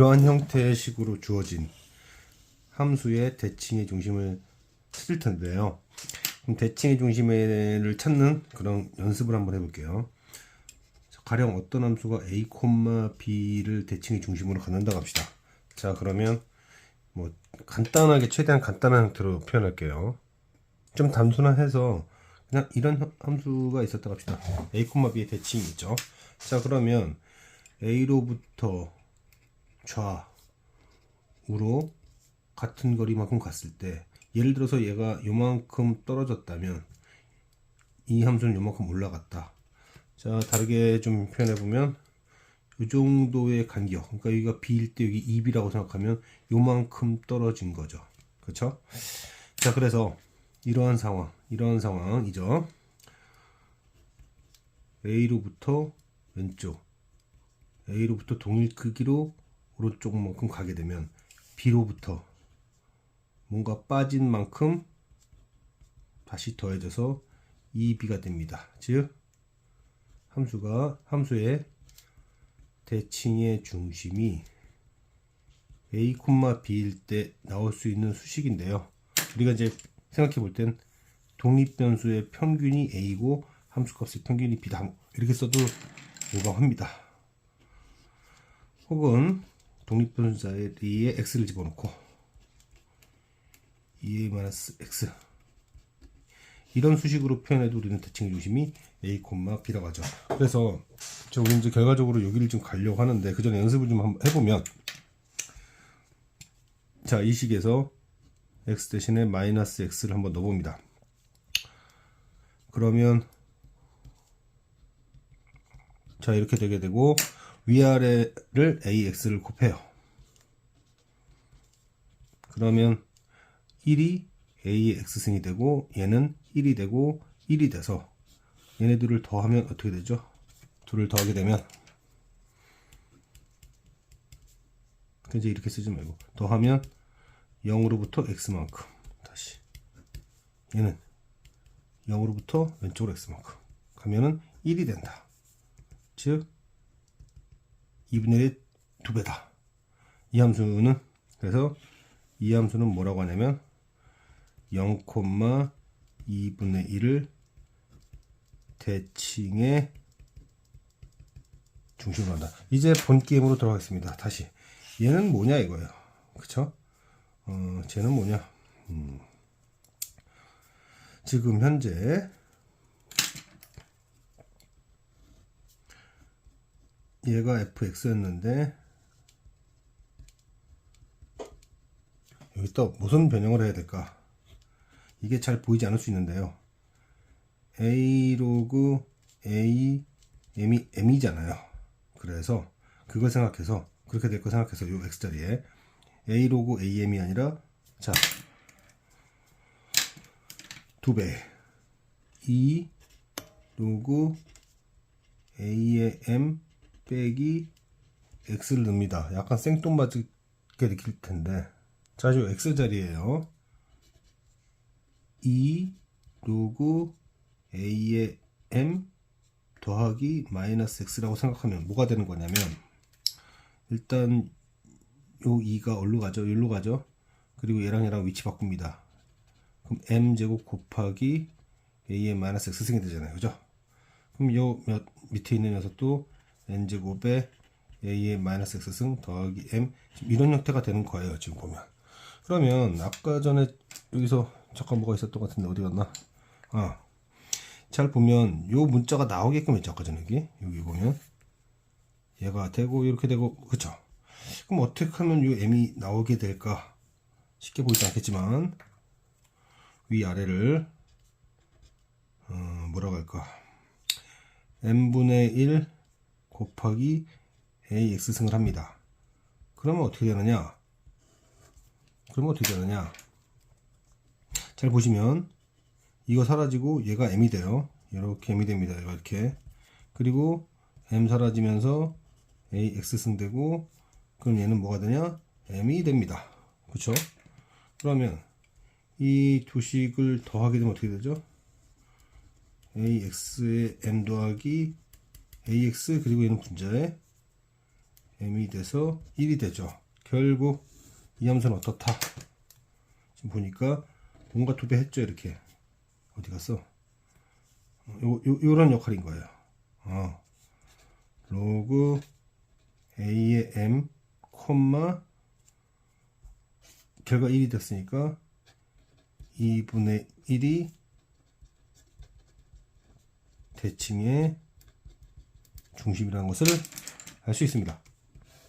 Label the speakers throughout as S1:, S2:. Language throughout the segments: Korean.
S1: 이러한 형태의 식으로 주어진 함수의 대칭의 중심을 찾을 텐데요. 그럼 대칭의 중심을 찾는 그런 연습을 한번 해볼게요. 자, 가령 어떤 함수가 a, b를 대칭의 중심으로 갖는다고 합시다. 자 그러면 뭐 간단하게 최대한 간단한 형태로 표현할게요. 좀 단순화해서 그냥 이런 함수가 있었다고 합시다. a, b의 대칭이 있죠. 자 그러면 a로부터 좌우로 같은 거리만큼 갔을 때 예를 들어서 얘가 요만큼 떨어졌다면 이 함수는 요만큼 올라갔다. 자 다르게 좀 표현해 보면 이 정도의 간격 그러니까 여기가 b일 때 여기 2b라고 생각하면 요만큼 떨어진 거죠. 그렇죠? 자 그래서 이러한 상황 이러한 상황이죠. A로부터 왼쪽 A로부터 동일 크기로 오른쪽만큼 가게 되면 B로부터 뭔가 빠진 만큼 다시 더해져서 2B가 됩니다. 즉 함수가 함수의 대칭의 중심이 A, B일 때 나올 수 있는 수식인데요. 우리가 이제 생각해 볼 땐 독립변수의 평균이 A고 함수값의 평균이 B다. 이렇게 써도 무방합니다. 혹은 독립변수 자리에 x를 집어넣고 2a-x 이런 수식으로 표현해도 우리는 대칭의 중심이 a, b라고 하죠. 그래서 저 우리 이제 결과적으로 여기를 좀 가려고 하는데 그 전에 연습을 좀 한번 해보면 자 이 식에서 x 대신에 마이너스 x를 한번 넣어봅니다. 그러면 자 이렇게 되게 되고 위아래를 ax를 곱해요. 그러면 1이 a의 x승이 되고 얘는 1이 되고 1이 돼서 얘네들을 더하면 어떻게 되죠? 둘을 더하게 되면 이제 이렇게 쓰지 말고 더하면 0으로부터 x만큼 다시 얘는 0으로부터 왼쪽으로 x만큼 가면은 1이 된다. 즉 2분의 1 2배다. 이 함수는 그래서 이 함수는 뭐라고 하냐면 0,2분의 1을 대칭의 중심으로 한다. 이제 본 게임으로 돌아가겠습니다. 다시 얘는 뭐냐 이거예요. 그쵸? 어, 쟤는 뭐냐? 음. 지금 현재 얘가 fx였는데 여기 또 무슨 변형을 해야 될까? 이게 잘 보이지 않을 수 있는데요. a 로그 a m이 m이잖아요. 그래서 그걸 생각해서 그렇게 될 거 생각해서 요 x 자리에 a 로그 am이 아니라 자 두 배. 2 로그 a의 m 빼기 x를 넣습니다. 약간 생뚱맞게 느낄 텐데. 자, 이 x 자리에요. 2 로그 a의 m 더하기 마이너스 x라고 생각하면 뭐가 되는 거냐면 일단 요 2가 어디로 가죠? 여기로 가죠? 그리고 얘랑 얘랑 위치 바꿉니다. 그럼 m제곱 곱하기 a의 마이너스 x승이 되잖아요. 그죠? 그럼 요 몇, 밑에 있는 녀석도 n제곱에 a의 마이너스 x승 더하기 m 이런 형태가 되는 거예요. 지금 보면. 그러면 아까 전에 여기서 잠깐 뭐가 있었던 것 같은데 어디 갔나? 아, 잘 보면 요 문자가 나오게끔 했죠. 아까 전에 여기 여기 보면 얘가 되고 이렇게 되고 그쵸? 그럼 어떻게 하면 요 m이 나오게 될까? 쉽게 보이지 않겠지만 위아래를 어, 뭐라고 할까? n분의 1 곱하기 ax승을 합니다. 그러면 어떻게 되느냐? 그러면 어떻게 되느냐? 잘 보시면 이거 사라지고 얘가 m이 돼요. 이렇게 m이 됩니다. 이렇게 그리고 m 사라지면서 ax승 되고 그럼 얘는 뭐가 되냐? m이 됩니다. 그쵸? 그러면 이 두식을 더하게 되면 어떻게 되죠? ax의 m 더하기 ax 그리고 얘는 분자에 m이 돼서 1이 되죠. 결국 이 함수는 어떻다? 지금 보니까 뭔가 도배했죠 이렇게 어디 갔어? 어, 요, 요, 요런 역할인 거예요. 어. 로그 a의 m 콤마 결과 1이 됐으니까 2분의 1이 대칭의 중심이라는 것을 알 수 있습니다.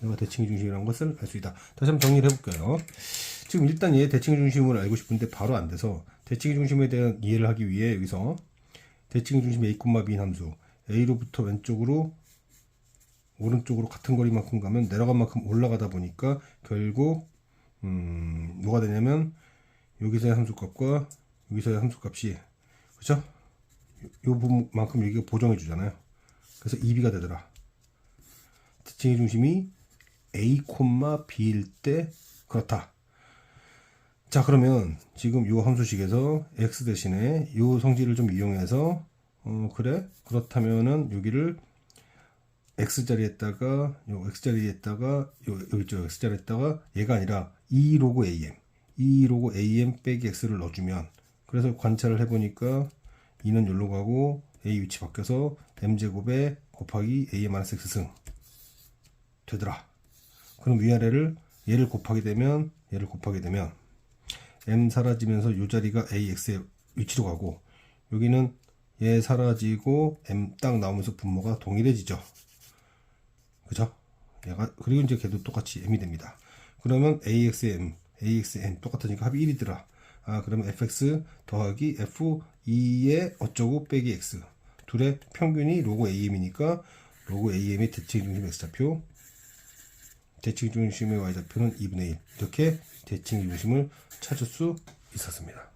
S1: 얘가 대칭의 중심이라는 것을 알 수 있다. 다시 한번 정리를 해볼게요. 지금 일단 얘 대칭의 중심을 알고 싶은데 바로 안 돼서 대칭의 중심에 대한 이해를 하기 위해 여기서 대칭의 중심 a, b인 함수 a로부터 왼쪽으로 오른쪽으로 같은 거리만큼 가면 내려간 만큼 올라가다 보니까 결국 음, 뭐가 되냐면 여기서의 함수값과 여기서의 함수값이? 요, 요 부분만큼 여기가 보정해 주잖아요. 그래서 2b가 되더라. 대칭의 중심이 a, b일 때 그렇다. 자 그러면 지금 요 함수식에서 x 대신에 요 성질을 좀 이용해서 어 그래 그렇다면은 여기를 x자리에다가 요 x자리에다가 요 여기 있죠 x자리에다가 얘가 아니라 2 로그 am 2 로그 am 빼기 x를 넣어주면 그래서 관찰을 해보니까 2는 여기로 가고 a 위치 바뀌어서 m제곱에 곱하기 am-x승 되더라 그럼 위아래를 얘를 곱하게 되면 얘를 곱하게 되면 m 사라지면서 요 자리가 ax의 위치로 가고 여기는 얘 사라지고 m 딱 나오면서 분모가 동일해지죠. 그죠? 얘가 그리고 이제 걔도 똑같이 m이 됩니다. 그러면 axm, axm 똑같으니까 합이 1이더라. 아 그러면 fx 더하기 f2의 어쩌고 빼기 x 둘의 평균이 로그 am이니까 로그 am의 대칭 중심 x좌표 대칭 중심의 y좌표는 2분의 1 이렇게 대칭 중심을 찾을 수 있었습니다.